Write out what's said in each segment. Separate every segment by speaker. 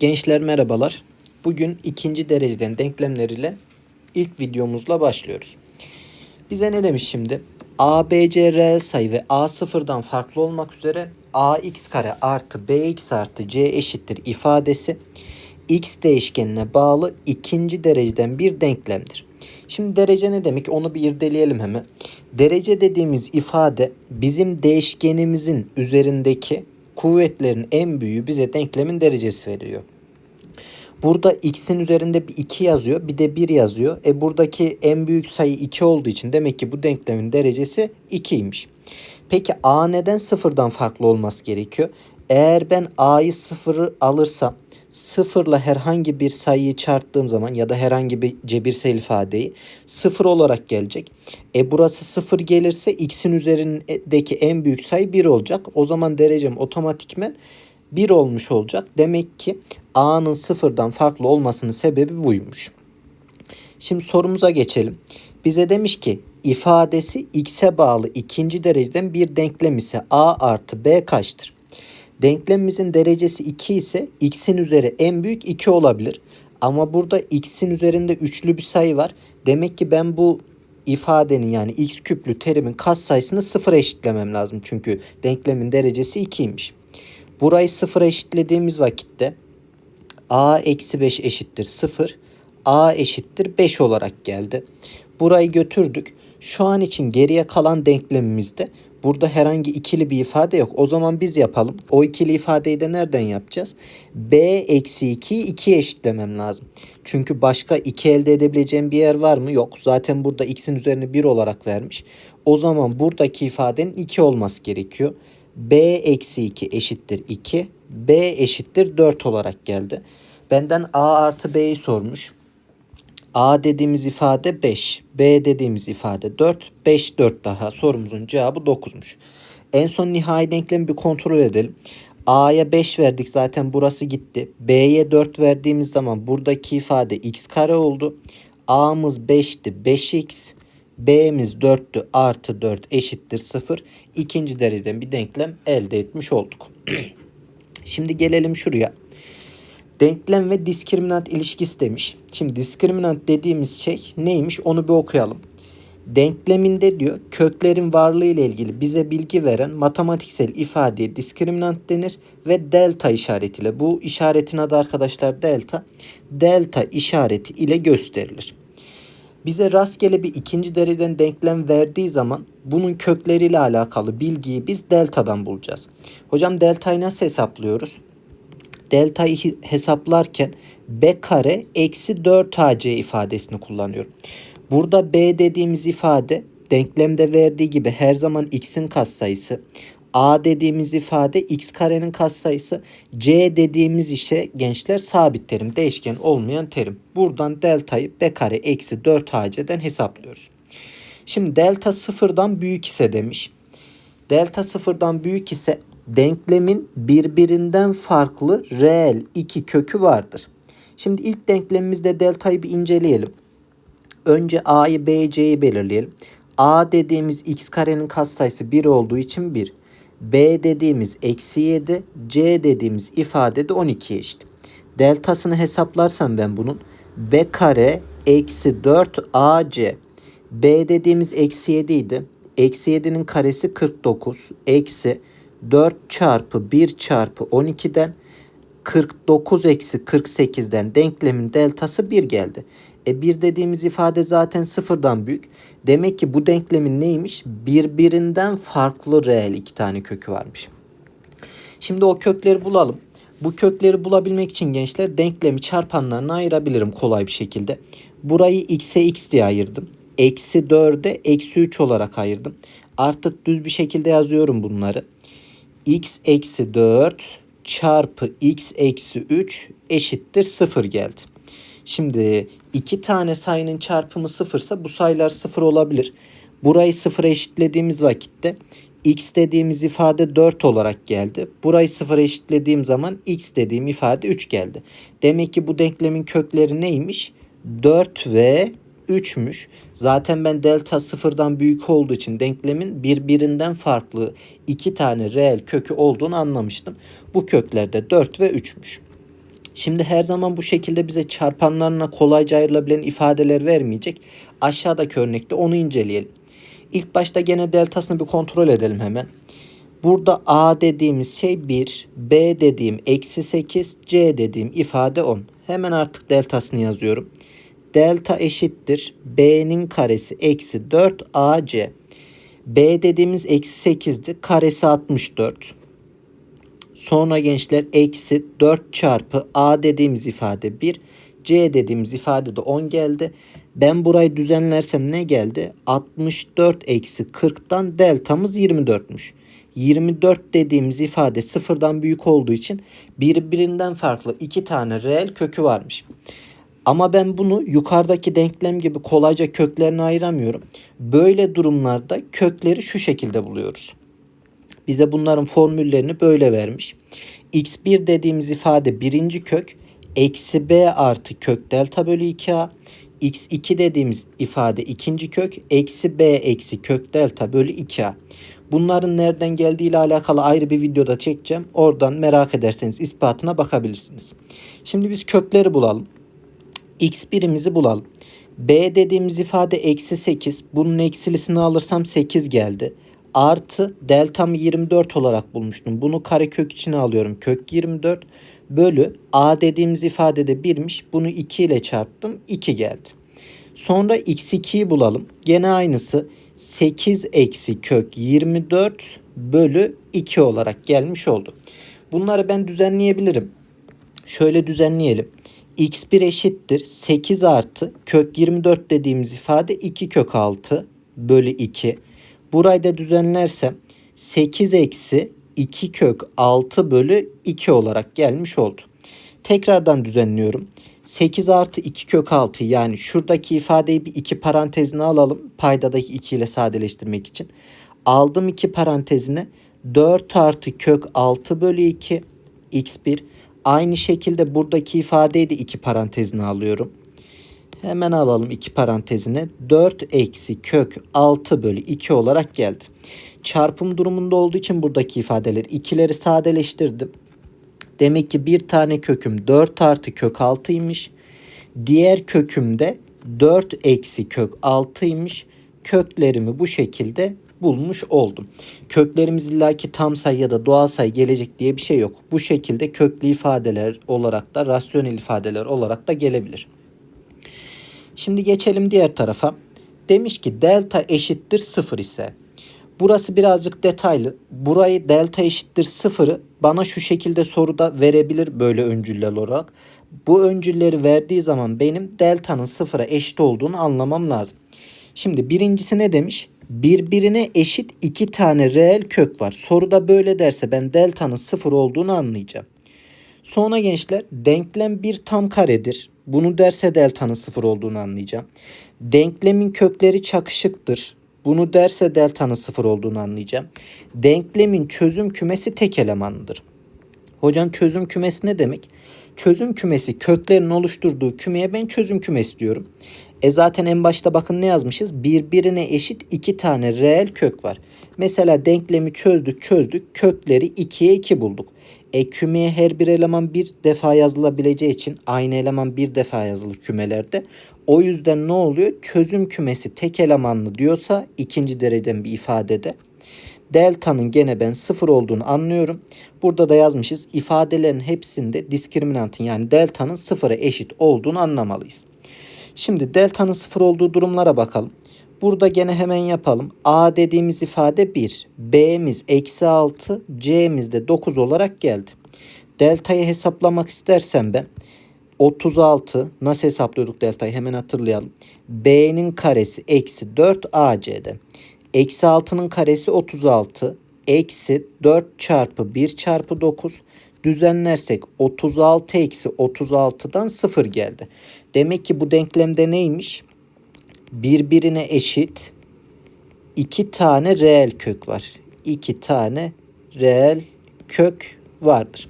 Speaker 1: Gençler merhabalar. Bugün ikinci dereceden denklemleriyle ilk videomuzla başlıyoruz. Bize ne demiş şimdi? A, B, C reel sayı ve A sıfırdan farklı olmak üzere ax kare artı bx artı c eşittir ifadesi x değişkenine bağlı ikinci dereceden bir denklemdir. Şimdi derece ne demek? Onu bir irdeleyelim hemen. Derece dediğimiz ifade bizim değişkenimizin üzerindeki kuvvetlerin en büyüğü bize denklemin derecesi veriyor. Burada x'in üzerinde bir 2 yazıyor bir de 1 yazıyor. E buradaki en büyük sayı 2 olduğu için demek ki bu denklemin derecesi 2'ymiş. Peki a neden sıfırdan farklı olması gerekiyor? Eğer ben a'yı sıfırı alırsam sıfırla herhangi bir sayıyı çarptığım zaman ya da herhangi bir cebirsel ifadeyi sıfır olarak gelecek. E burası sıfır gelirse x'in üzerindeki en büyük sayı 1 olacak. O zaman derecem otomatikmen 1 olmuş olacak. Demek ki a'nın sıfırdan farklı olmasının sebebi buymuş. Şimdi sorumuza geçelim. Bize demiş ki ifadesi x'e bağlı ikinci dereceden bir denklem ise a artı b kaçtır? Denklemimizin derecesi 2 ise x'in üzeri en büyük 2 olabilir. Ama burada x'in üzerinde üçlü bir sayı var. Demek ki ben bu ifadenin yani x küplü terimin kas sayısını sıfıra eşitlemem lazım. Çünkü denklemin derecesi 2'ymiş. Burayı sıfıra eşitlediğimiz vakitte a eksi 5 eşittir 0. a eşittir 5 olarak geldi. Burayı götürdük. Şu an için geriye kalan denklemimizde burada herhangi ikili bir ifade yok. O zaman biz yapalım. O ikili ifadeyi de nereden yapacağız? b eksi 2'yi 2'ye eşitlemem lazım. Çünkü başka 2 elde edebileceğim bir yer var mı? Yok. Zaten burada x'in üzerine 1 olarak vermiş. O zaman buradaki ifadenin 2 olması gerekiyor. b eksi 2 eşittir 2. b eşittir 4 olarak geldi. Benden a artı b'yi sormuş. A dediğimiz ifade 5. B dediğimiz ifade 4. 5 4 daha sorumuzun cevabı 9'muş. En son nihai denklemi bir kontrol edelim. A'ya 5 verdik zaten burası gitti. B'ye 4 verdiğimiz zaman buradaki ifade x kare oldu. A'mız 5'ti 5x. B'miz 4'tü artı 4 eşittir 0. İkinci dereceden bir denklem elde etmiş olduk. Şimdi gelelim şuraya. Denklem ve diskriminant ilişkisi demiş. Şimdi diskriminant dediğimiz şey neymiş onu bir okuyalım. Denkleminde diyor köklerin varlığı ile ilgili bize bilgi veren matematiksel ifadeye diskriminant denir ve delta işaretiyle bu işaretin adı arkadaşlar delta delta işareti ile gösterilir. Bize rastgele bir ikinci dereceden denklem verdiği zaman bunun kökleriyle alakalı bilgiyi biz deltadan bulacağız. Hocam deltayı nasıl hesaplıyoruz? Deltayı hesaplarken b kare eksi 4ac ifadesini kullanıyorum. Burada b dediğimiz ifade denklemde verdiği gibi her zaman x'in katsayısı. A dediğimiz ifade x karenin katsayısı. C dediğimiz işe gençler sabit terim, değişken olmayan terim. Buradan deltayı b kare eksi 4ac'den hesaplıyoruz. Şimdi delta sıfırdan büyük ise demiş. Delta sıfırdan büyük ise denklemin birbirinden farklı reel iki kökü vardır. Şimdi ilk denklemimizde deltayı bir inceleyelim. Önce a'yı b, c'yi belirleyelim. a dediğimiz x karenin katsayısı 1 olduğu için 1. b dediğimiz eksi 7, c dediğimiz ifade de 12 eşit. Deltasını hesaplarsam ben bunun b kare eksi 4 ac. b dediğimiz eksi 7 idi. Eksi 7'nin karesi 49. Eksi 4 çarpı 1 çarpı 12'den 49 eksi 48'den denklemin deltası 1 geldi. E 1 dediğimiz ifade zaten sıfırdan büyük. Demek ki bu denklemin neymiş? Birbirinden farklı reel iki tane kökü varmış. Şimdi o kökleri bulalım. Bu kökleri bulabilmek için gençler denklemi çarpanlarına ayırabilirim kolay bir şekilde. Burayı x'e x diye ayırdım. Eksi 4'e eksi 3 olarak ayırdım. Artık düz bir şekilde yazıyorum bunları x eksi 4 çarpı x eksi 3 eşittir 0 geldi. Şimdi iki tane sayının çarpımı sıfırsa bu sayılar sıfır olabilir. Burayı sıfıra eşitlediğimiz vakitte x dediğimiz ifade 4 olarak geldi. Burayı sıfıra eşitlediğim zaman x dediğim ifade 3 geldi. Demek ki bu denklemin kökleri neymiş? 4 ve 3'müş. Zaten ben delta sıfırdan büyük olduğu için denklemin birbirinden farklı iki tane reel kökü olduğunu anlamıştım. Bu kökler de 4 ve 3'müş. Şimdi her zaman bu şekilde bize çarpanlarına kolayca ayrılabilen ifadeler vermeyecek. Aşağıdaki örnekte onu inceleyelim. İlk başta gene deltasını bir kontrol edelim hemen. Burada A dediğimiz şey 1, B dediğim eksi 8, C dediğim ifade 10. Hemen artık deltasını yazıyorum. Delta eşittir B'nin karesi eksi 4 AC. B dediğimiz eksi 8'di. Karesi 64. Sonra gençler eksi 4 çarpı A dediğimiz ifade 1. C dediğimiz ifade de 10 geldi. Ben burayı düzenlersem ne geldi? 64 eksi 40'tan deltamız 24'müş. 24 dediğimiz ifade sıfırdan büyük olduğu için birbirinden farklı iki tane reel kökü varmış. Ama ben bunu yukarıdaki denklem gibi kolayca köklerine ayıramıyorum. Böyle durumlarda kökleri şu şekilde buluyoruz. Bize bunların formüllerini böyle vermiş. x1 dediğimiz ifade birinci kök eksi b artı kök delta bölü 2a. x2 dediğimiz ifade ikinci kök eksi b eksi kök delta bölü 2a. Bunların nereden geldiği ile alakalı ayrı bir videoda çekeceğim. Oradan merak ederseniz ispatına bakabilirsiniz. Şimdi biz kökleri bulalım. X birimizi bulalım. b dediğimiz ifade eksi 8. Bunun eksilisini alırsam 8 geldi. Artı deltamı 24 olarak bulmuştum. Bunu karekök içine alıyorum. Kök 24 bölü a dediğimiz ifade de 1'miş. Bunu 2 ile çarptım. 2 geldi. Sonra x2'yi bulalım. Gene aynısı 8 eksi kök 24 bölü 2 olarak gelmiş oldu. Bunları ben düzenleyebilirim. Şöyle düzenleyelim. X1 eşittir 8 artı kök 24 dediğimiz ifade 2 kök 6 bölü 2. Burayı da düzenlersem 8 eksi 2 kök 6 bölü 2 olarak gelmiş oldu. Tekrardan düzenliyorum. 8 artı 2 kök 6 yani şuradaki ifadeyi bir iki parantezine alalım. Paydadaki 2 ile sadeleştirmek için. Aldım 2 parantezine 4 artı kök 6 bölü 2 x1. Aynı şekilde buradaki ifadeyi de 2 parantezine alıyorum. Hemen alalım 2 parantezine. 4 eksi kök 6 bölü 2 olarak geldi. Çarpım durumunda olduğu için buradaki ifadeleri ikileri sadeleştirdim. Demek ki bir tane köküm 4 artı kök 6'ymış. Diğer köküm de 4 eksi kök 6'ymış. Köklerimi bu şekilde bulmuş oldum. Köklerimiz illaki tam sayı ya da doğal sayı gelecek diye bir şey yok. Bu şekilde köklü ifadeler olarak da rasyonel ifadeler olarak da gelebilir. Şimdi geçelim diğer tarafa. Demiş ki delta eşittir 0 ise Burası birazcık detaylı. Burayı delta eşittir sıfırı bana şu şekilde soruda verebilir böyle öncüller olarak. Bu öncülleri verdiği zaman benim delta'nın sıfıra eşit olduğunu anlamam lazım. Şimdi birincisi ne demiş? Birbirine eşit iki tane reel kök var. Soruda böyle derse ben delta'nın sıfır olduğunu anlayacağım. Sonra gençler denklem bir tam karedir. Bunu derse delta'nın sıfır olduğunu anlayacağım. Denklemin kökleri çakışıktır. Bunu derse delta'nın sıfır olduğunu anlayacağım. Denklemin çözüm kümesi tek elemanlıdır. Hocam çözüm kümesi ne demek? Çözüm kümesi köklerin oluşturduğu kümeye ben çözüm kümesi diyorum. E zaten en başta bakın ne yazmışız? Birbirine eşit iki tane reel kök var. Mesela denklemi çözdük çözdük kökleri 2'ye 2 bulduk. E kümeye her bir eleman bir defa yazılabileceği için aynı eleman bir defa yazılır kümelerde. O yüzden ne oluyor? Çözüm kümesi tek elemanlı diyorsa ikinci dereceden bir ifadede delta'nın gene ben sıfır olduğunu anlıyorum. Burada da yazmışız ifadelerin hepsinde diskriminantın yani delta'nın sıfıra eşit olduğunu anlamalıyız. Şimdi delta'nın sıfır olduğu durumlara bakalım. Burada gene hemen yapalım. A dediğimiz ifade 1. B'miz eksi 6. C'miz de 9 olarak geldi. Delta'yı hesaplamak istersem ben 36 nasıl hesaplıyorduk delta'yı hemen hatırlayalım. B'nin karesi eksi 4 AC'den. Eksi 6'nın karesi 36. Eksi 4 çarpı 1 çarpı 9 düzenlersek 36 eksi 36'dan 0 geldi. Demek ki bu denklemde neymiş? Birbirine eşit iki tane reel kök var. İki tane reel kök vardır.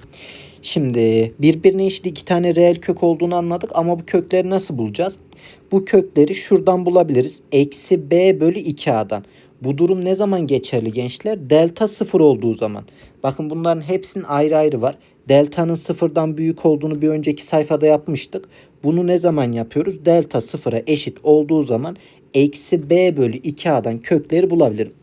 Speaker 1: Şimdi birbirine eşit iki tane reel kök olduğunu anladık ama bu kökleri nasıl bulacağız? Bu kökleri şuradan bulabiliriz. Eksi b bölü 2a'dan. Bu durum ne zaman geçerli gençler? Delta sıfır olduğu zaman. Bakın bunların hepsinin ayrı ayrı var. Delta'nın sıfırdan büyük olduğunu bir önceki sayfada yapmıştık. Bunu ne zaman yapıyoruz? Delta sıfıra eşit olduğu zaman eksi b bölü 2a'dan kökleri bulabilirim.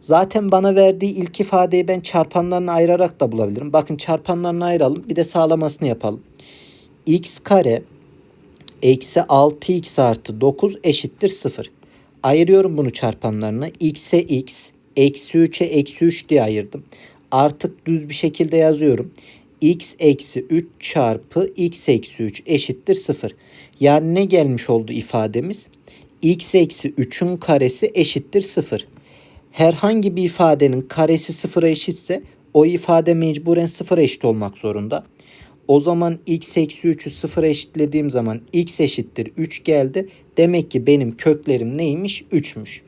Speaker 1: Zaten bana verdiği ilk ifadeyi ben çarpanlarını ayırarak da bulabilirim. Bakın çarpanlarını ayıralım. Bir de sağlamasını yapalım. x kare eksi 6x artı 9 eşittir 0. Ayırıyorum bunu çarpanlarına. x'e x, eksi 3'e eksi 3 diye ayırdım. Artık düz bir şekilde yazıyorum. X eksi 3 çarpı x eksi 3 eşittir 0. Yani ne gelmiş oldu ifademiz? x eksi 3'ün karesi eşittir 0. Herhangi bir ifadenin karesi sıfıra eşitse o ifade mecburen sıfıra eşit olmak zorunda. O zaman x eksi 3'ü sıfıra eşitlediğim zaman x eşittir 3 geldi. Demek ki benim köklerim neymiş? 3'müş.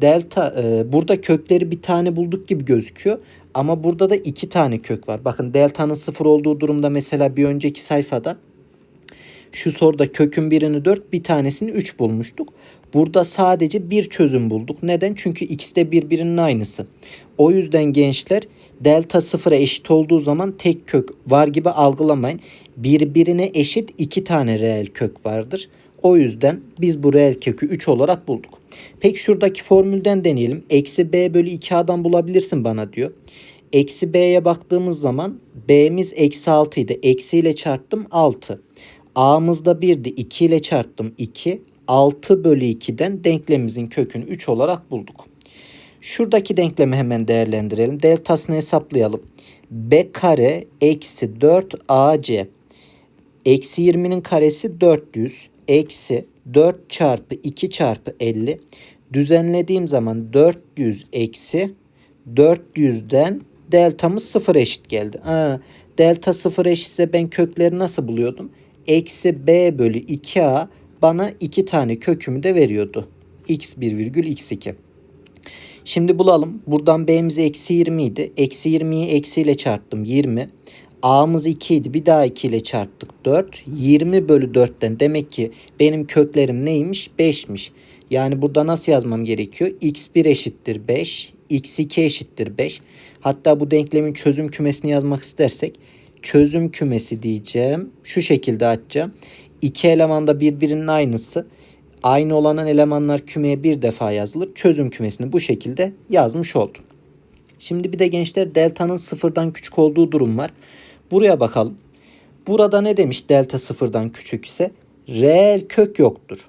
Speaker 1: Delta e, burada kökleri bir tane bulduk gibi gözüküyor. Ama burada da iki tane kök var. Bakın delta'nın sıfır olduğu durumda mesela bir önceki sayfada şu soruda kökün birini 4 bir tanesini 3 bulmuştuk. Burada sadece bir çözüm bulduk. Neden? Çünkü x de birbirinin aynısı. O yüzden gençler delta sıfıra eşit olduğu zaman tek kök var gibi algılamayın. Birbirine eşit iki tane reel kök vardır. O yüzden biz bu reel kökü 3 olarak bulduk. Peki şuradaki formülden deneyelim. Eksi b bölü 2a'dan bulabilirsin bana diyor. Eksi b'ye baktığımız zaman b'miz eksi 6 idi. Eksi ile çarptım 6. a'mız da 1'di. 2 ile çarptım 2. 6 bölü 2'den denklemimizin kökünü 3 olarak bulduk. Şuradaki denklemi hemen değerlendirelim. Deltasını hesaplayalım. b kare eksi 4 ac eksi 20'nin karesi 400 eksi 4 çarpı 2 çarpı 50 düzenlediğim zaman 400 eksi 400'den deltamız 0 eşit geldi. Aa, delta 0 eşitse ben kökleri nasıl buluyordum? Eksi b bölü 2a bana 2 tane kökümü de veriyordu. x1 virgül x2. Şimdi bulalım. Buradan b'miz eksi 20 idi. Eksi 20'yi eksiyle çarptım 20. A'mız 2 idi. Bir daha 2 ile çarptık 4. 20 bölü 4'ten demek ki benim köklerim neymiş? 5'miş. Yani burada nasıl yazmam gerekiyor? x1 eşittir 5. x2 eşittir 5. Hatta bu denklemin çözüm kümesini yazmak istersek çözüm kümesi diyeceğim. Şu şekilde açacağım. İki eleman da birbirinin aynısı. Aynı olan elemanlar kümeye bir defa yazılır. Çözüm kümesini bu şekilde yazmış oldum. Şimdi bir de gençler delta'nın sıfırdan küçük olduğu durum var. Buraya bakalım. Burada ne demiş delta sıfırdan küçük ise? Reel kök yoktur.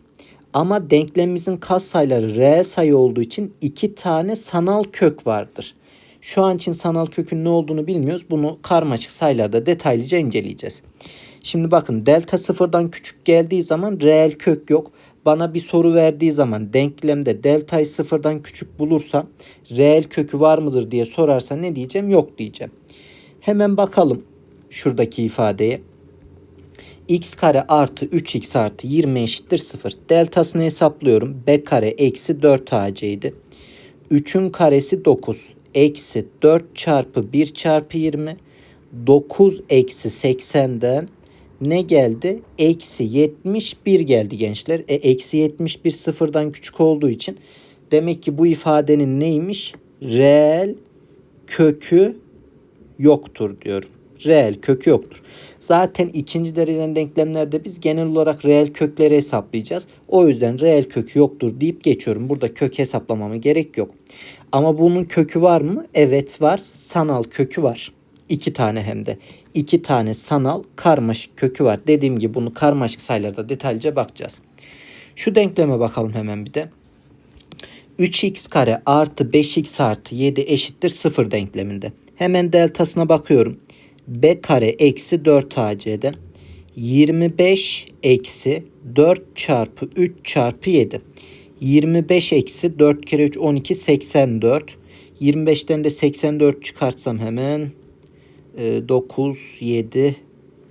Speaker 1: Ama denklemimizin katsayıları reel sayı olduğu için iki tane sanal kök vardır. Şu an için sanal kökün ne olduğunu bilmiyoruz. Bunu karmaşık sayılarda detaylıca inceleyeceğiz. Şimdi bakın delta sıfırdan küçük geldiği zaman reel kök yok. Bana bir soru verdiği zaman denklemde deltayı sıfırdan küçük bulursam reel kökü var mıdır diye sorarsa ne diyeceğim? Yok diyeceğim. Hemen bakalım şuradaki ifadeye. x kare artı 3x artı 20 eşittir 0. Deltasını hesaplıyorum. b kare eksi 4 ac idi. 3'ün karesi 9. Eksi 4 çarpı 1 çarpı 20. 9 eksi 80'den ne geldi? Eksi 71 geldi gençler. E, eksi 71 sıfırdan küçük olduğu için demek ki bu ifadenin neymiş? Reel kökü yoktur diyorum. Reel kökü yoktur. Zaten ikinci dereceden denklemlerde biz genel olarak reel kökleri hesaplayacağız. O yüzden reel kökü yoktur deyip geçiyorum. Burada kök hesaplamama gerek yok. Ama bunun kökü var mı? Evet var. Sanal kökü var. İki tane hem de. iki tane sanal karmaşık kökü var. Dediğim gibi bunu karmaşık sayılarda detaylıca bakacağız. Şu denkleme bakalım hemen bir de. 3x kare artı 5x artı 7 eşittir 0 denkleminde. Hemen deltasına bakıyorum. B kare eksi 4 ac'den 25 eksi 4 çarpı 3 çarpı 7. 25 eksi 4 kere 3 12 84. 25'ten de 84 çıkartsam hemen 9, 7,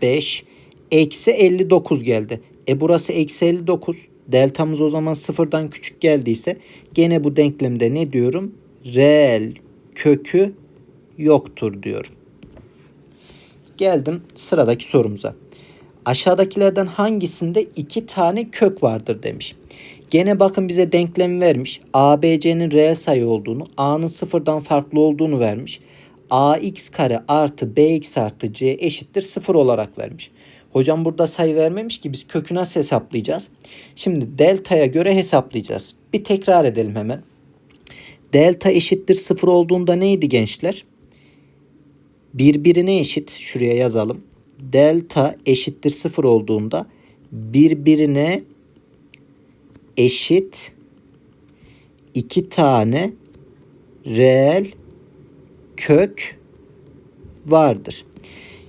Speaker 1: 5. Eksi 59 geldi. E burası eksi 59. Deltamız o zaman sıfırdan küçük geldiyse gene bu denklemde ne diyorum? Reel kökü yoktur diyorum. Geldim sıradaki sorumuza. Aşağıdakilerden hangisinde iki tane kök vardır demiş. Gene bakın bize denklem vermiş. ABC'nin reel sayı olduğunu, A'nın sıfırdan farklı olduğunu vermiş. ax kare artı bx artı c eşittir 0 olarak vermiş. Hocam burada sayı vermemiş ki biz kökü nasıl hesaplayacağız? Şimdi delta'ya göre hesaplayacağız. Bir tekrar edelim hemen. Delta eşittir 0 olduğunda neydi gençler? Birbirine eşit. Şuraya yazalım. Delta eşittir 0 olduğunda birbirine eşit iki tane reel kök vardır.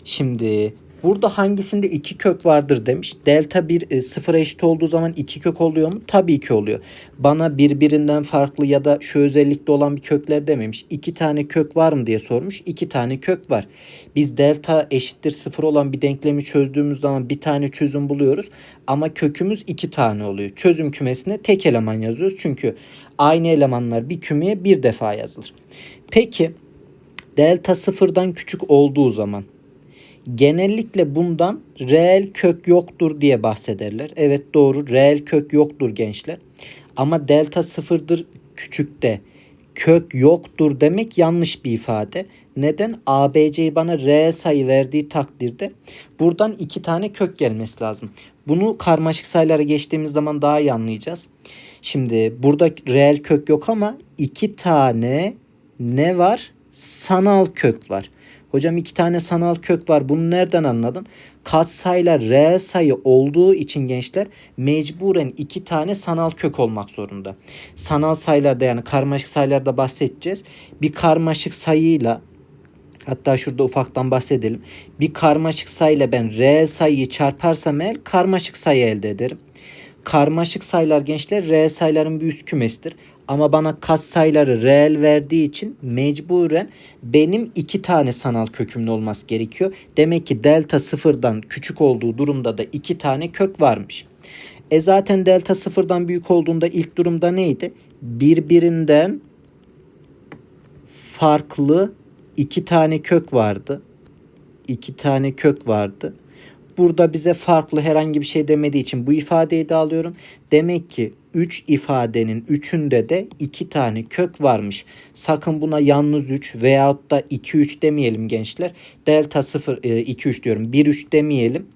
Speaker 1: Şimdi burada hangisinde iki kök vardır demiş. Delta 1 e, sıfıra eşit olduğu zaman iki kök oluyor mu? Tabii ki oluyor. Bana birbirinden farklı ya da şu özellikte olan bir kökler dememiş. İki tane kök var mı diye sormuş. İki tane kök var. Biz delta eşittir sıfır olan bir denklemi çözdüğümüz zaman bir tane çözüm buluyoruz. Ama kökümüz iki tane oluyor. Çözüm kümesine tek eleman yazıyoruz. Çünkü aynı elemanlar bir kümeye bir defa yazılır. Peki delta sıfırdan küçük olduğu zaman genellikle bundan reel kök yoktur diye bahsederler. Evet doğru reel kök yoktur gençler. Ama delta sıfırdır küçükte kök yoktur demek yanlış bir ifade. Neden? ABC'yi bana reel sayı verdiği takdirde buradan iki tane kök gelmesi lazım. Bunu karmaşık sayılara geçtiğimiz zaman daha iyi anlayacağız. Şimdi burada reel kök yok ama iki tane ne var? Sanal kök var. Hocam iki tane sanal kök var. Bunu nereden anladın? Katsayılar reel sayı olduğu için gençler mecburen iki tane sanal kök olmak zorunda. Sanal sayılarda yani karmaşık sayılarda bahsedeceğiz. Bir karmaşık sayıyla Hatta şurada ufaktan bahsedelim. Bir karmaşık sayıyla ben reel sayıyı çarparsam eğer karmaşık sayı elde ederim. Karmaşık sayılar gençler reel sayıların bir üst kümesidir. Ama bana kas sayıları reel verdiği için mecburen benim iki tane sanal kökümün olması gerekiyor. Demek ki delta sıfırdan küçük olduğu durumda da iki tane kök varmış. E zaten delta sıfırdan büyük olduğunda ilk durumda neydi? Birbirinden farklı iki tane kök vardı. İki tane kök vardı. Burada bize farklı herhangi bir şey demediği için bu ifadeyi de alıyorum. Demek ki 3 ifadenin 3'ünde de 2 tane kök varmış. Sakın buna yalnız 3 veyahut da 2 3 demeyelim gençler. Delta 0 2 3 diyorum. 1 3 demeyelim.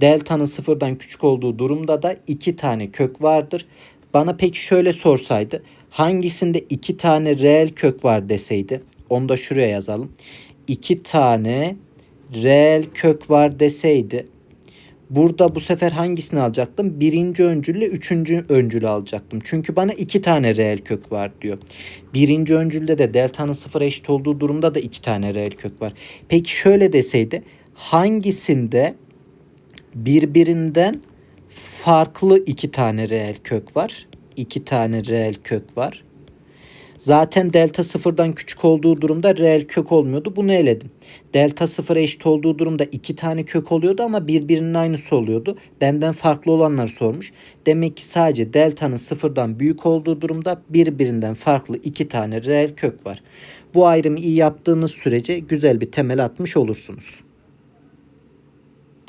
Speaker 1: Delta'nın sıfırdan küçük olduğu durumda da 2 tane kök vardır. Bana peki şöyle sorsaydı hangisinde 2 tane reel kök var deseydi onu da şuraya yazalım. 2 tane reel kök var deseydi Burada bu sefer hangisini alacaktım? Birinci öncülle üçüncü öncülü alacaktım. Çünkü bana iki tane reel kök var diyor. Birinci öncülde de delta'nın sıfır eşit olduğu durumda da iki tane reel kök var. Peki şöyle deseydi hangisinde birbirinden farklı iki tane reel kök var? İki tane reel kök var. Zaten delta sıfırdan küçük olduğu durumda reel kök olmuyordu. Bunu eledim. Delta sıfıra eşit olduğu durumda iki tane kök oluyordu ama birbirinin aynısı oluyordu. Benden farklı olanlar sormuş. Demek ki sadece delta'nın sıfırdan büyük olduğu durumda birbirinden farklı iki tane reel kök var. Bu ayrımı iyi yaptığınız sürece güzel bir temel atmış olursunuz.